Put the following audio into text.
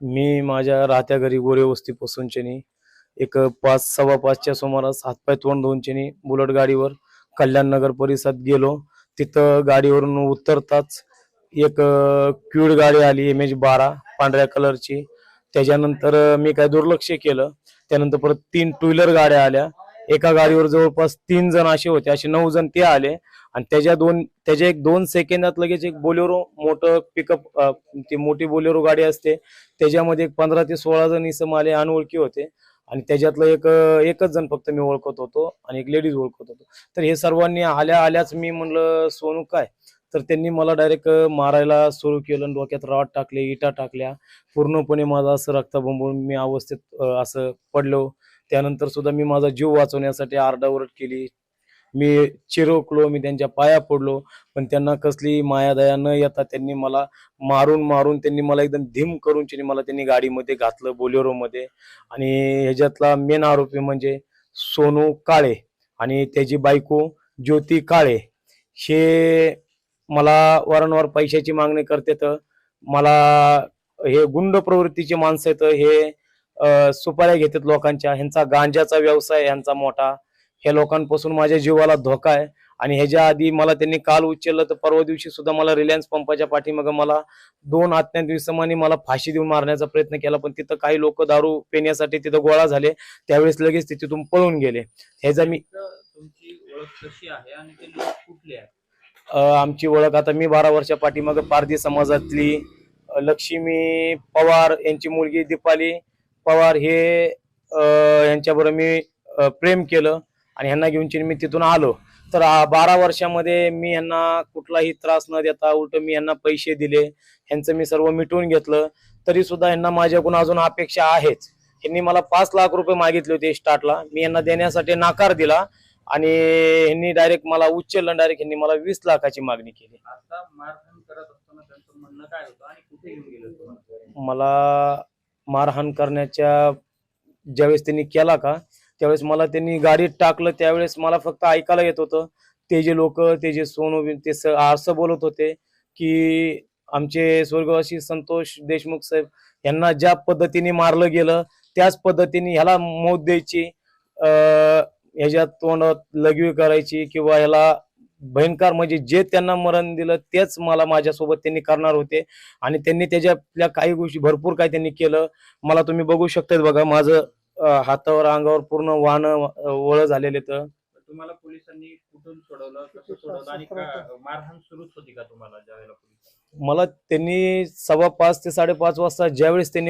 मी माझ्या राहत्या घरी गोरे वस्ती पोसूनचेनी एक पाच सव्वा पाचच्या सुमारास हातपाय तोंड धुवूनच्यानी बुलट गाडीवर कल्याण नगर परिसरात गेलो. तिथं गाडीवरून उतरताच एक क्यूड गाडी आली एम एच बारा पांढऱ्या कलरची. त्याच्यानंतर मी काय दुर्लक्ष केलं. त्यानंतर परत तीन टू व्हीलर गाड्या आल्या. एका गाडीवर जवळपास तीन जण असे होते. असे नऊ जण ते आले. आणि त्याच्या दोन त्याच्या एक दोन सेकंदात लगेच एक बोलेरो मोठं पिकअप ती मोठी बोलेरो गाडी असते. त्याच्यामध्ये एक पंधरा ते सोळा जण इसम आले अनोळखी होते. आणि त्याच्यातलं एक एकच जण फक्त मी ओळखत होतो आणि एक लेडीज ओळखत होतो. तर हे सर्वांनी आल्या आल्याच मी म्हणलं सोनू काय? तर त्यांनी मला डायरेक्ट मारायला सुरू केलं डोक्यात रॉड टाकले इटा टाकल्या. पूर्णपणे माझा असं रक्ताबंबून मी अवस्थेत असं पडलो. त्यानंतर सुद्धा मी माझा जीव वाचवण्यासाठी आरडाओरड केली. मी चिरोकलो मी त्यांच्या पाया पडलो पण त्यांना कसली मायादया न येता त्यांनी मला मारून मारून त्यांनी मला एकदम धीम करून त्यांनी मला त्यांनी गाडीमध्ये घातलं बोलेरोमध्ये. आणि ह्याच्यातला मेन आरोपी म्हणजे सोनू काळे आणि त्याची बायको ज्योती काळे. हे मला वारंवार पैशाची मागणी करतात. मला हे गुंड प्रवृत्तीचे माणसं आहेत. हे सुपाऱ्या घेतात लोकांच्या. ह्यांचा गांजाचा व्यवसाय ह्यांचा मोठा. ह्या लोकांपासून माझ्या जीवाला धोका आहे. आणि ह्याच्या आधी मला त्यांनी काल उचललं तर परवा दिवशी सुद्धा मला रिलायन्स पंपाच्या पाठीमागं मला दोन अज्ञात दिवसांनी मला फाशी देऊन मारण्याचा प्रयत्न केला. पण तिथं काही लोक दारू पिण्यासाठी तिथं गोळा झाले. त्यावेळेस लगेच ते तिथून पळून गेले. ह्याचा मी आमची ओळख आता मी बारा वर्षा पाठीमागे पारधी समाजातली लक्ष्मी पवार यांची मुलगी दीपाली पवार हे यांच्याबरोबर मी प्रेम केलं आणि ह्यांना घेऊन चिन मी तिथून आलो. तर बारा वर्षामध्ये मी यांना कुठलाही त्रास न देता उलट मी यांना पैसे दिले. ह्यांचं मी सर्व मिटवून घेतलं. तरी सुद्धा यांना माझ्याकडून अजून अपेक्षा आहेच. यांनी मला पाच लाख रुपये मागितले होते स्टार्टला. मी यांना देण्यासाठी नाकार दिला आणि ह्यांनी डायरेक्ट मला उचललं डायरेक्ट ह्यांनी मला वीस लाखाची मागणी केली. आता मारहाण करत असताना त्यांचं म्हणणं काय होतं आणि कुठे घेऊन गेलं तुम्हाला मला मारहाण करण्याच्या ज्यावेळेस त्यांनी केला का त्यावेळेस मला त्यांनी गाडीत टाकलं त्यावेळेस मला फक्त ऐकायला येत होतं. ते जे लोक ते जे सोनू ते स- असं बोलत होते की आमचे स्वर्गवासी संतोष देशमुख साहेब यांना ज्या पद्धतीने मारलं गेलं त्याच पद्धतीने ह्याला मौत द्यायची अ ह्याच्या तोंडात लघवी करायची किंवा ह्याला भयंकर म्हणजे जे त्यांना मरण दिलं तेच मला माझ्यासोबत त्यांनी करणार होते. आणि त्यांनी त्याच्यातल्या काही गोष्टी भरपूर काही त्यांनी केलं. मला तुम्ही बघू शकतात बघा माझं हातावर अंगावर पूर्ण वाहन वळ झालेले तर तुम्हाला पोलिसांनी कुठून सोडवलं कसं सोडवलं? आणि का- मारहाण सुरूच होती का तुम्हाला ज्यावेळेला मला त्यांनी सव्वा पाच ते साडेपाच वाजता ज्यावेळेस त्यांनी